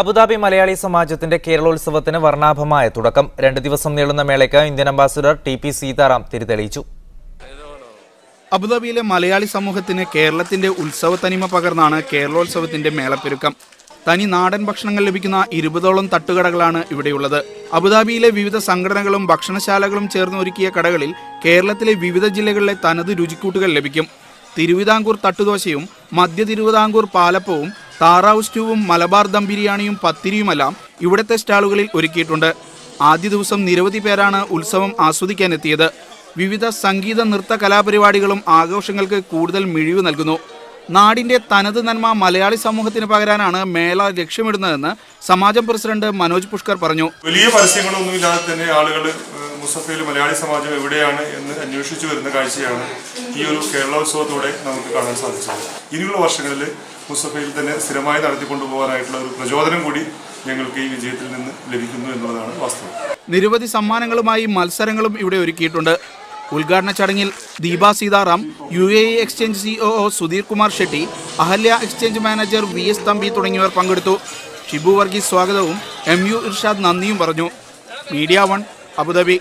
Abu Dhabi Malayali സമാജത്തിന്റെ കേരളോത്സവത്തിന് വർണാഭമായ തുടക്കം. രണ്ട് ദിവസം നീളുന്ന മേളയ്ക്ക് Indian ambassador T P Seetharam തിരിതെളിയിച്ചു. അബുദാബിയിലെ മലയാളി സമൂഹത്തിന് കേരളത്തിന്റെ ഉത്സവ തനിമ പകർന്നാണ് കേരളോത്സവത്തിന്റെ മേളപ്പെരുക്കം. തനി നാടൻ ഭക്ഷണങ്ങൾ ലഭിക്കുന്ന ഇരുപതോളം തട്ടുകടകളാണ് ഇവിടെയുള്ളത്. അബുദാബിയിലെ വിവിധ സംഘടനകളും ഭക്ഷണശാലകളും ചേർന്ന് ഒരുക്കിയ കടകളിൽ കേരളത്തിലെ വിവിധ ജില്ലകളിലെ തനത് രുചിക്കൂട്ടുകൾ ലഭിക്കും. തിരുവിതാംകൂർ തട്ടുദോശയും മധ്യ തിരുവിതാംകൂർ പാലപ്പവും താറാവ് സ്റ്റൂവും മലബാർ ദം ബിരിയാണിയും പത്തിരിയുമെല്ലാം ഇവിടുത്തെ സ്റ്റാളുകളിൽ ഒരുക്കിയിട്ടുണ്ട്. ആദ്യ ദിവസം നിരവധി പേരാണ് ഉത്സവം ആസ്വദിക്കാനെത്തിയത്. വിവിധ സംഗീത നൃത്ത കലാപരിപാടികളും ആഘോഷങ്ങൾക്ക് കൂടുതൽ മിഴിവ് നൽകുന്നു. നാടിന്റെ തനത് നന്മ മലയാളി സമൂഹത്തിന് പകരാനാണ് മേള ലക്ഷ്യമിടുന്നതെന്ന് സമാജം പ്രസിഡന്റ് മനോജ് പുഷ്കർ പറഞ്ഞു. വലിയ പരസ്യങ്ങളൊന്നുമില്ലാതെ തന്നെ ആളുകൾ മുസഫയിൽ മലയാളി സമാജം എവിടെയാണ് എന്ന് അന്വേഷിച്ചു വരുന്ന കാഴ്ചയാണ് ഈ ഒരു കേരളോത്സവത്തോടെ നമുക്ക് കാണാൻ സാധിച്ചത്. ഇനിയുള്ള വർഷങ്ങളിൽ മുസഫയിൽ തന്നെ സ്ഥിരമായി നടത്തിക്കൊണ്ടുപോകാനായിട്ടുള്ള ഒരു പ്രചോദനം കൂടി ഞങ്ങൾക്ക് ഈ വിജയത്തിൽ നിന്ന് ലഭിക്കുന്നു എന്നുള്ളതാണ് വാസ്തവം. നിരവധി സമ്മാനങ്ങളുമായി മത്സരങ്ങളും ഇവിടെ ഒരുക്കിയിട്ടുണ്ട്. ഉദ്ഘാടന ചടങ്ങിൽ Deepa Seetharam U A E exchange C O Sudheer Kumar Shetty Ahalia exchange manager V S Thampi തുടങ്ങിയവർ പങ്കെടുത്തു. ഷിബു വർഗീസ് സ്വാഗതവും എം യു ഇർഷാദ് നന്ദിയും പറഞ്ഞു. Media one Abu Dhabi.